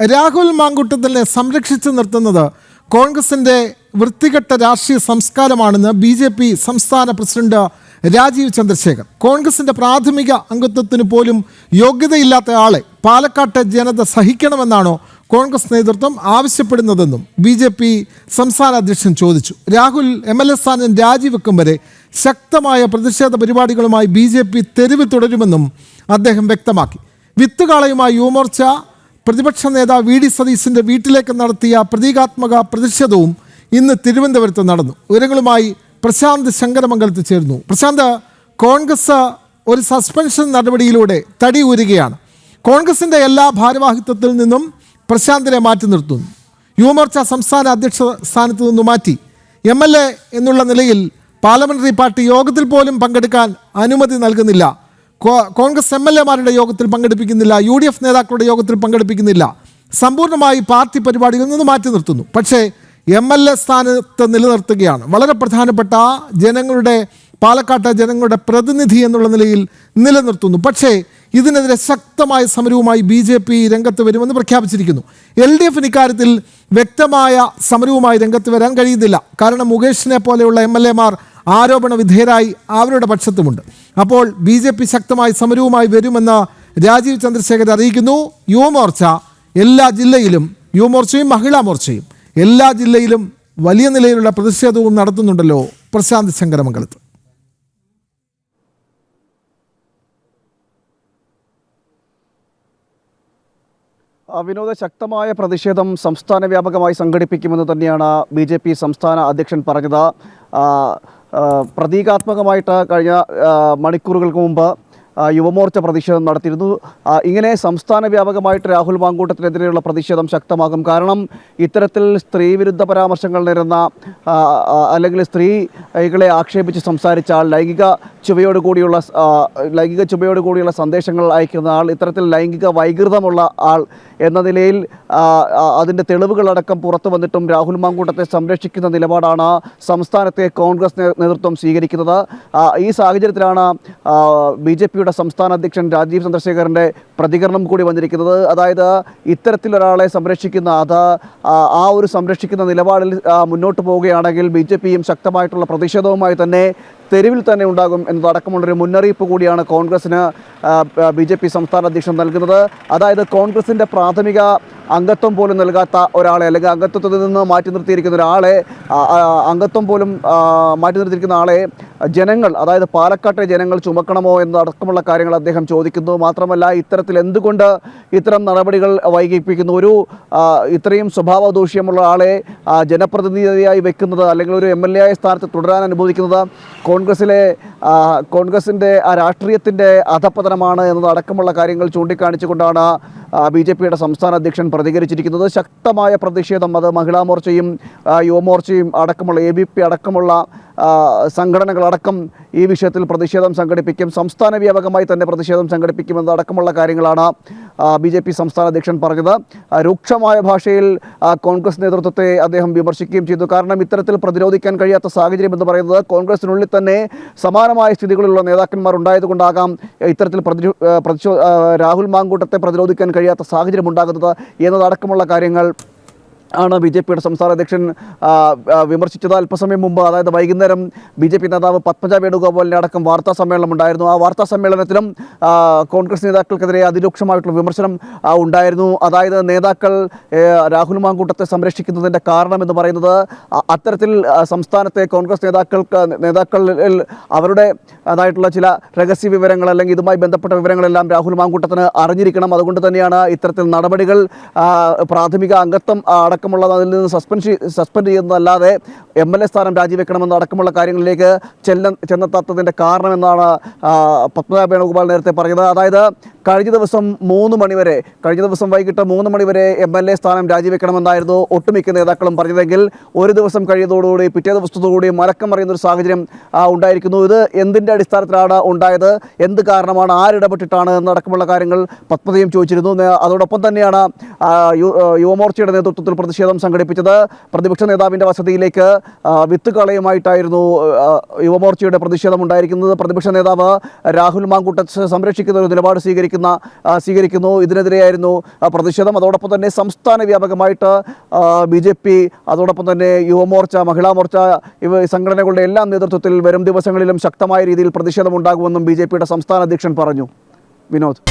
രാഹുൽ മാങ്കുട്ടത്തിനെ സംരക്ഷിച്ചു നിർത്തുന്നത് കോൺഗ്രസിന്റെ വൃത്തികെട്ട രാഷ്ട്രീയ സംസ്കാരമാണെന്ന് ബി ജെ പി സംസ്ഥാന പ്രസിഡന്റ് രാജീവ് ചന്ദ്രശേഖർ. കോൺഗ്രസിന്റെ പ്രാഥമിക അംഗത്വത്തിന് പോലും യോഗ്യതയില്ലാത്ത ആളെ പാലക്കാട്ടെ ജനത സഹിക്കണമെന്നാണോ കോൺഗ്രസ് നേതൃത്വം ആവശ്യപ്പെടുന്നതെന്നും ബി ജെ പി സംസ്ഥാന അധ്യക്ഷൻ ചോദിച്ചു. രാഹുൽ എം എൽ എ സ്ഥാനം രാജിവെക്കും വരെ ശക്തമായ പ്രതിഷേധ പരിപാടികളുമായി ബി ജെ പി തെരുവ് തുടരുമെന്നും അദ്ദേഹം വ്യക്തമാക്കി. വിത്തുകാളയുമായി യുവമോർച്ച പ്രതിപക്ഷ നേതാവ് വി ഡി സതീശിന്റെ വീട്ടിലേക്ക് നടത്തിയ പ്രതീകാത്മക പ്രതിഷേധവും ഇന്ന് തിരുവനന്തപുരത്ത് നടന്നു. വിവരങ്ങളുമായി പ്രശാന്ത് ശങ്കരമംഗലത്ത് ചേർന്നു പ്രശാന്ത് കോൺഗ്രസ് ഒരു സസ്പെൻഷൻ നടപടിയിലൂടെ തടി ഊരുകയാണ്. കോൺഗ്രസിന്റെ എല്ലാ ഭാരവാഹിത്വത്തിൽ നിന്നും പ്രശാന്തിനെ മാറ്റി നിർത്തുന്നു. യുവമോർച്ച സംസ്ഥാന അധ്യക്ഷ സ്ഥാനത്ത് നിന്ന് മാറ്റി. എം എൽ എ എന്നുള്ള നിലയിൽ പാർലമെന്ററി പാർട്ടി യോഗത്തിൽ പോലും പങ്കെടുക്കാൻ അനുമതി നൽകുന്നില്ല. കോൺഗ്രസ് എം എൽ എമാരുടെ യോഗത്തിൽ പങ്കെടുപ്പിക്കുന്നില്ല യു ഡി എഫ് നേതാക്കളുടെ യോഗത്തിൽ പങ്കെടുപ്പിക്കുന്നില്ല. സമ്പൂർണമായി പാർട്ടി പരിപാടികളിൽ നിന്ന് മാറ്റി നിർത്തുന്നു. പക്ഷേ എം എൽ എ സ്ഥാനത്ത് നിലനിർത്തുകയാണ്. വളരെ പ്രധാനപ്പെട്ട ജനങ്ങളുടെ പാലക്കാട്ടെ ജനങ്ങളുടെ പ്രതിനിധി എന്നുള്ള നിലയിൽ നിലനിർത്തുന്നു. പക്ഷേ ഇതിനെതിരെ ശക്തമായ സമരവുമായി ബി ജെ പി രംഗത്ത് വരുമെന്ന് പ്രഖ്യാപിച്ചിരിക്കുന്നു. എൽ ഡി എഫിന് ഇക്കാര്യത്തിൽ വ്യക്തമായ സമരവുമായി രംഗത്ത് വരാൻ കഴിയുന്നില്ല. കാരണം മുകേഷിനെ പോലെയുള്ള എം എൽ എമാർ ആരോപണ വിധേയരായി അവരുടെ പക്ഷത്തുമുണ്ട്. അപ്പോൾ ബി ജെ പി ശക്തമായ സമരവുമായി വരുമെന്ന് രാജീവ് ചന്ദ്രശേഖർ അറിയിക്കുന്നു. യുവമോർച്ച എല്ലാ ജില്ലയിലും യുവമോർച്ചയും മഹിളാ മോർച്ചയും എല്ലാ ജില്ലയിലും വലിയ നിലയിലുള്ള പ്രതിഷേധവും നടത്തുന്നുണ്ടല്ലോ പ്രശാന്ത് ശങ്കരമംഗലത്ത്. വിനോദ ശക്തമായ പ്രതിഷേധം സംസ്ഥാന വ്യാപകമായി സംഘടിപ്പിക്കുമെന്ന് തന്നെയാണ് ബി സംസ്ഥാന അധ്യക്ഷൻ പറഞ്ഞത്. പ്രതീകാത്മകമായിട്ട് കഴിഞ്ഞ മണിക്കൂറുകൾക്ക് മുമ്പ് യുവമോർച്ച പ്രതിഷേധം നടത്തിയിരുന്നു. ഇങ്ങനെ സംസ്ഥാന വ്യാപകമായിട്ട് രാഹുൽ മാങ്കൂട്ടത്തിനെതിരെയുള്ള പ്രതിഷേധം ശക്തമാകും. കാരണം ഇത്തരത്തിൽ സ്ത്രീവിരുദ്ധ പരാമർശങ്ങൾ നേരുന്ന അല്ലെങ്കിൽ സ്ത്രീകളെ ആക്ഷേപിച്ച് സംസാരിച്ച ആൾ ലൈംഗിക ചുവയോട് കൂടിയുള്ള ലൈംഗിക ചുവയോട് കൂടിയുള്ള സന്ദേശങ്ങൾ അയക്കുന്ന ആൾ ഇത്തരത്തിൽ ലൈംഗിക വൈകൃതമുള്ള ആൾ എന്ന നിലയിൽ അതിന്റെ തെളിവുകളടക്കം പുറത്തു വന്നിട്ടും രാഹുൽ മാങ്കൂട്ടത്തെ സംരക്ഷിക്കുന്ന നിലപാടാണ് സംസ്ഥാനത്തെ കോൺഗ്രസ് നേതൃത്വം സ്വീകരിക്കുന്നത്. ഈ സാഹചര്യത്തിലാണ് ബി ജെ പിയുടെ സംസ്ഥാന അധ്യക്ഷൻ രാജീവ് ചന്ദ്രശേഖറിന്റെ പ്രതികരണം കൂടി വന്നിരിക്കുന്നത്. അതായത് ഇത്തരത്തിലൊരാളെ സംരക്ഷിക്കുന്ന അത് ആ ഒരു സംരക്ഷിക്കുന്ന നിലപാടിൽ മുന്നോട്ട് പോവുകയാണെങ്കിൽ ബി ജെ പിയും ശക്തമായിട്ടുള്ള പ്രതിഷേധവുമായി തന്നെ തെരുവിൽ തന്നെ ഉണ്ടാകും എന്നതടക്കമുള്ളൊരു മുന്നറിയിപ്പ് കൂടിയാണ് കോൺഗ്രസിന് ബി സംസ്ഥാന അധ്യക്ഷൻ നൽകുന്നത്. അതായത് കോൺഗ്രസിന്റെ പ്രാഥമിക അംഗത്വം പോലും നൽകാത്ത ഒരാളെ അല്ലെങ്കിൽ അംഗത്വത്തിൽ നിന്ന് മാറ്റി നിർത്തിയിരിക്കുന്ന ഒരാളെ അംഗത്വം പോലും മാറ്റി നിർത്തിയിരിക്കുന്ന ആളെ ജനങ്ങൾ അതായത് പാലക്കാട്ടെ ജനങ്ങൾ ചുമക്കണമോ എന്നടക്കമുള്ള കാര്യങ്ങൾ അദ്ദേഹം ചോദിക്കുന്നു. മാത്രമല്ല ഇത്തരത്തിൽ എന്തുകൊണ്ട് ഇത്തരം നടപടികൾ വൈകിപ്പിക്കുന്നു? ഒരു ഇത്രയും സ്വഭാവ ദൂഷ്യമുള്ള ആളെ ജനപ്രതിനിധിയായി വെക്കുന്നത് അല്ലെങ്കിൽ ഒരു എം എൽ എ ആയ സ്ഥാനത്ത് തുടരാൻ അനുഭവിക്കുന്നത് കോൺഗ്രസിലെ കോൺഗ്രസിന്റെ ആ രാഷ്ട്രീയത്തിന്റെ അധപതനമാണ് എന്നതടക്കമുള്ള കാര്യങ്ങൾ ചൂണ്ടിക്കാണിച്ചുകൊണ്ടാണ് ബി ജെ പിയുടെ സംസ്ഥാന അധ്യക്ഷൻ പ്രതികരിച്ചിരിക്കുന്നത്. ശക്തമായ പ്രതിഷേധം അത് മഹിളാ മോർച്ചയും യുവമോർച്ചയും അടക്കമുള്ള എ ബി പി അടക്കമുള്ള സംഘടനകളടക്കം ഈ വിഷയത്തിൽ പ്രതിഷേധം സംഘടിപ്പിക്കും. സംസ്ഥാന വ്യാപകമായി തന്നെ പ്രതിഷേധം സംഘടിപ്പിക്കുമെന്നതടക്കമുള്ള കാര്യങ്ങളാണ് ബി ജെ പി സംസ്ഥാന അധ്യക്ഷൻ പറഞ്ഞത്. രൂക്ഷമായ ഭാഷയിൽ കോൺഗ്രസ് നേതൃത്വത്തെ അദ്ദേഹം വിമർശിക്കുകയും ചെയ്തു. കാരണം ഇത്തരത്തിൽ പ്രതിരോധിക്കാൻ കഴിയാത്ത സാഹചര്യം എന്ന് പറയുന്നത് കോൺഗ്രസിനുള്ളിൽ തന്നെ സമാനമായ സ്ഥിതികളിലുള്ള നേതാക്കന്മാർ ഉണ്ടായതുകൊണ്ടാകാം ഇത്തരത്തിൽ പ്രതിരോ രാഹുൽ മാങ്കൂട്ടത്തെ പ്രതിരോധിക്കാൻ കഴിയാത്ത സാഹചര്യം ഉണ്ടാകുന്നത് എന്നതടക്കമുള്ള കാര്യങ്ങൾ ആണ് ബി ജെ പിയുടെ സംസ്ഥാന അധ്യക്ഷൻ വിമർശിച്ചത്. അല്പസമയം മുമ്പ് അതായത് വൈകുന്നേരം ബി ജെ പി നേതാവ് പത്മജ വേണുഗോപാലിന്റെ അടക്കം വാർത്താ സമ്മേളനം ഉണ്ടായിരുന്നു. ആ വാർത്താ സമ്മേളനത്തിലും കോൺഗ്രസ് നേതാക്കൾക്കെതിരെ അതിരൂക്ഷമായിട്ടുള്ള വിമർശനം ഉണ്ടായിരുന്നു. അതായത് നേതാക്കൾ രാഹുൽ മാങ്കൂട്ടത്തെ സംരക്ഷിക്കുന്നതിന്റെ കാരണം എന്ന് പറയുന്നത് അത്തരത്തിൽ സംസ്ഥാനത്തെ കോൺഗ്രസ് നേതാക്കൾക്ക് നേതാക്കളിൽ അവരുടെ അതായിട്ടുള്ള ചില രഹസ്യ വിവരങ്ങൾ അല്ലെങ്കിൽ ഇതുമായി ബന്ധപ്പെട്ട വിവരങ്ങളെല്ലാം രാഹുൽ മാങ്കൂട്ടത്തിന് അറിഞ്ഞിരിക്കണം. അതുകൊണ്ട് തന്നെയാണ് ഇത്തരത്തിൽ നടപടികൾ പ്രാഥമിക അംഗത്വം ആ, അടക്കമുള്ളത് അതിൽ നിന്ന് സസ്പെൻഡ് സസ്പെൻഡ് ചെയ്യുന്നതല്ലാതെ എം എൽ എ സ്ഥാനം രാജിവെക്കണമെന്ന് അടക്കമുള്ള കാര്യങ്ങളിലേക്ക് ചെല്ല ചെന്നെത്താത്തതിന്റെ കാരണമെന്നാണ് പത്മനാഭ വേണുഗോപാൽ നേരത്തെ പറഞ്ഞത്. അതായത് കഴിഞ്ഞ ദിവസം മൂന്ന് മണിവരെ കഴിഞ്ഞ ദിവസം വൈകിട്ട് മൂന്ന് മണിവരെ എം എൽ എ സ്ഥാനം രാജിവെക്കണമെന്നായിരുന്നു ഒട്ടുമിക്ക നേതാക്കളും പറഞ്ഞതെങ്കിൽ ഒരു ദിവസം കഴിയുന്നതോടുകൂടി പിറ്റേ ദിവസത്തോടുകൂടി മലക്കം അറിയുന്ന ഒരു സാഹചര്യം ഉണ്ടായിരിക്കുന്നു. ഇത് എന്തിന്റെ അടിസ്ഥാനത്തിലാണ് ഉണ്ടായത്? എന്ത് കാരണമാണ്? ആരിടപെട്ടിട്ടാണ്? എന്നടക്കമുള്ള കാര്യങ്ങൾ പത്മതയും ചോദിച്ചിരുന്നു. അതോടൊപ്പം തന്നെയാണ് യുവമോർച്ചയുടെ നേതൃത്വത്തിൽ പ്രതിഷേധം സംഘടിപ്പിച്ചത്. പ്രതിപക്ഷ നേതാവിന്റെ വസതിയിലേക്ക് വിത്ത് കളയുമായിട്ടായിരുന്നു യുവമോർച്ചയുടെ പ്രതിഷേധം ഉണ്ടായിരിക്കുന്നത്. പ്രതിപക്ഷ നേതാവ് രാഹുൽ മാങ്കുട്ട സംരക്ഷിക്കുന്ന ഒരു നിലപാട് സ്വീകരിക്കുന്ന സ്വീകരിക്കുന്നു. ഇതിനെതിരെയായിരുന്നു പ്രതിഷേധം. അതോടൊപ്പം തന്നെ സംസ്ഥാന വ്യാപകമായിട്ട് ബി ജെ പി അതോടൊപ്പം തന്നെ യുവമോർച്ച മഹിളാ മോർച്ച ഇവ സംഘടനകളുടെ എല്ലാം നേതൃത്വത്തിൽ വരും ദിവസങ്ങളിലും ശക്തമായ രീതിയിൽ പ്രതിഷേധമുണ്ടാകുമെന്നും ബി ജെ പിയുടെ സംസ്ഥാന അധ്യക്ഷൻ പറഞ്ഞു. വിനോദ്.